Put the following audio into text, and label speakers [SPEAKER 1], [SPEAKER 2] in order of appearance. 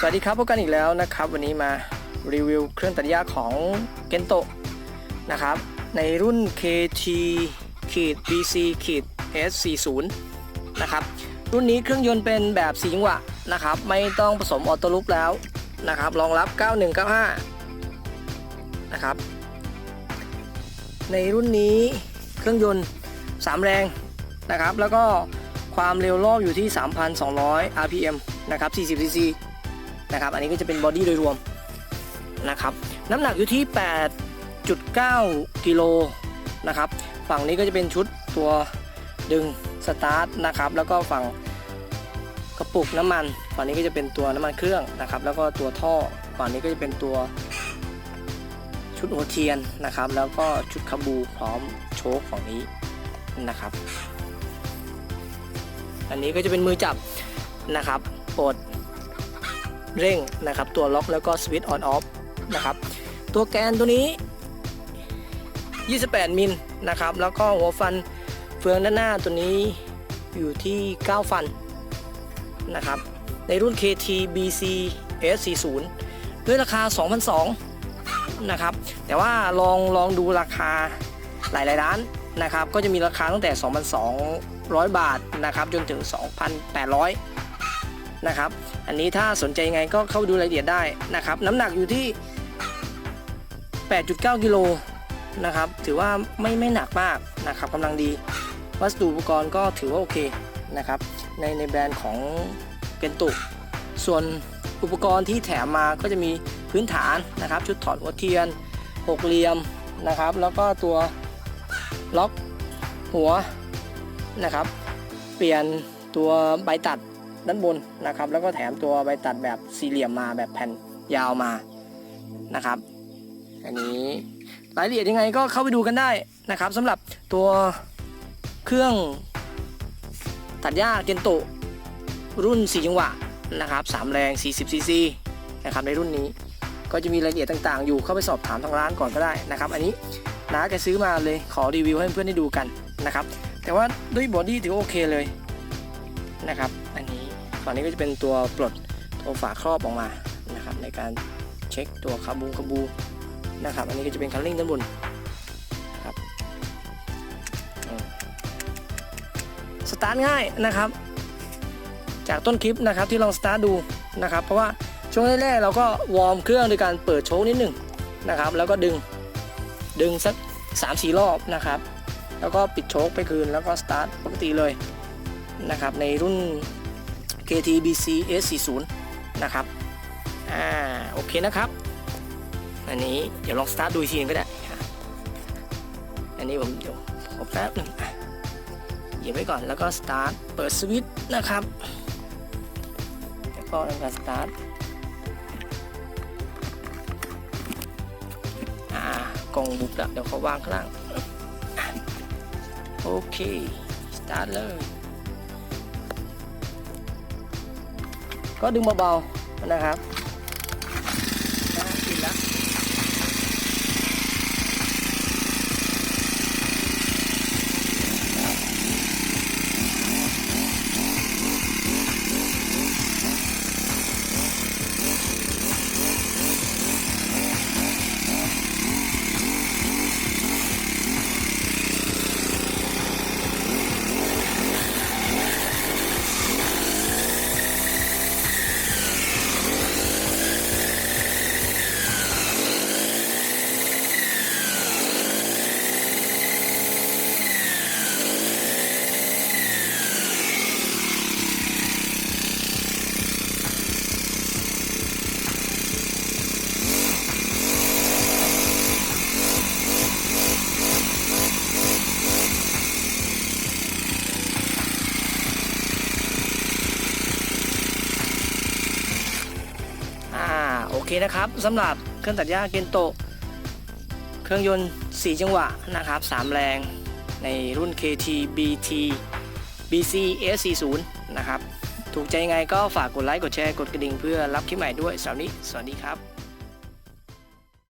[SPEAKER 1] สวัสดีครับพบกันอีกแล้วนะครับ วันนี้มารีวิวเครื่องตัดหญ้าของเกนโตะนะครับ ในรุ่น KT ขีด BC ขีด S40 นะครับ รุ่นนี้เครื่องยนต์เป็นแบบสีจังหวะนะครับ ไม่ต้องผสมออโต้ลูปแล้วนะครับรองรับ 9195 นะครับ ในรุ่นนี้เครื่องยนต์ 3 แรงนะครับ แล้วก็ความเร็วรอบอยู่ที่ 3,200 RPM นะครับ40 cc นะครับ อันนี้ก็จะเป็นบอดี้โดยรวมนะครับ น้ำหนักอยู่ที่ 8.9 กิโลนะครับ ฝั่งนี้ก็จะเป็นชุดตัวดึงสตาร์ทนะครับ แล้วก็ฝั่งกระปุกน้ำมัน ฝั่งนี้ก็จะเป็นตัวน้ำมันเครื่องนะครับ แล้วก็ตัวท่อ ฝั่งนี้ก็จะเป็นตัวชุดหัวเทียนนะครับ แล้วก็ชุดคาบูพร้อมโชคฝั่งนี้นะครับ อันนี้ก็จะเป็นมือจับนะครับปลด เร่งนะครับ ตัวล็อกแล้วก็สวิตช์ออนออฟนะครับ ตัวแกนตัวนี้ 28 มิลนะครับ แล้วก็หัวฟันเฟืองด้านหน้าตัวนี้อยู่ที่ 9 ฟันนะครับ ในรุ่น KT BC S40 ด้วยราคา2,200นะครับ แต่ว่าลองลองดูราคาหลาย ๆ ร้านนะครับ ก็จะมีราคาตั้งแต่ 2,200 บาทนะครับ จนถึง 2,800 นะครับ อันนี้ถ้าสนใจยังไงก็เข้าไปดูรายละเอียดได้นะครับ น้ำหนักอยู่ที่ 8.9 กิโลนะครับ ถือว่าไม่ไม่หนักมากนะครับกำลังดี วัสดุอุปกรณ์ก็ถือว่าโอเคนะครับ ในในแบรนด์ของเกนตุส่วนอุปกรณ์ที่แถมมาก็จะมีพื้นฐานนะครับ ชุดถอดหัวเทียนหกเหลี่ยมนะครับ แล้วก็ตัวล็อกหัวนะครับ เปลี่ยนตัวใบตัด ด้านบนนะครับ แล้วก็แถมตัวใบตัดแบบสี่เหลี่ยมมาแบบแผ่นยาวมานะครับ อันนี้รายละเอียดยังไงก็เข้าไปดูกันได้นะครับสำหรับตัวเครื่องตัดหญ้าเกนโตรุ่น 4 จังหวะนะครับ3แรง 40 ซีซีนะครับในรุ่นนี้ก็จะมีรายละเอียดต่างๆ อยู่เข้าไปสอบถามทางร้านก่อนก็ได้นะครับ อันนี้น้าแกซื้อมาเลยขอรีวิวให้เพื่อนได้ดูกันนะครับ แต่ว่าด้วยบอดี้ถือโอเคเลยนะครับ ฝั่งนี้ก็จะเป็นตัวปลดตัวฝาครอบออกมานะครับในการเช็คตัวคาบูคาบูนะครับ อันนี้ก็จะเป็นคันเร่งด้านบนครับสตาร์ทง่ายนะครับ จากต้นคลิปนะครับที่ลองสตาร์ทดูนะครับ เพราะว่าช่วงแรกๆเราก็วอร์มเครื่องโดยการเปิดโชว์นิดหนึ่งนะครับ แล้วก็ดึงดึงสัก3 4 รอบนะครับ แล้วก็ปิดโชคไปคืนแล้วก็สตาร์ทปกติเลยนะครับ ในรุ่น KTBC S40 นะครับ อ่า โอเคนะครับ อันนี้เดี๋ยวลองสตาร์ทดูทีนึงก็ได้ อันนี้ผมเดี๋ยวผมแป๊บหนึงอะเหยียบไว้ก่อนแล้วก็สตาร์ท เปิดสวิตช์นะครับ แล้วก็ทำการสตาร์ทอ่ากล่องบุกแล้วเดี๋ยวเขาวางข้างล่าง โอเค สตาร์ทเลย ก็ดึงเบาๆนะครับอะติดแล้ว อ่าโอ เคนะครับสำหรับเครื่องตัดหญ้าเกนโตะเครื่องยนต์ 4 จังหวะนะครับ 3 แรงในรุ่น KT BT BC S40 นะครับ ถูกใจยังไงก็ฝากกดไลค์ กดแชร์ กดกระดิ่งเพื่อรับคลิปใหม่ด้วยสำหรับวันนี้ สวัสดีครับ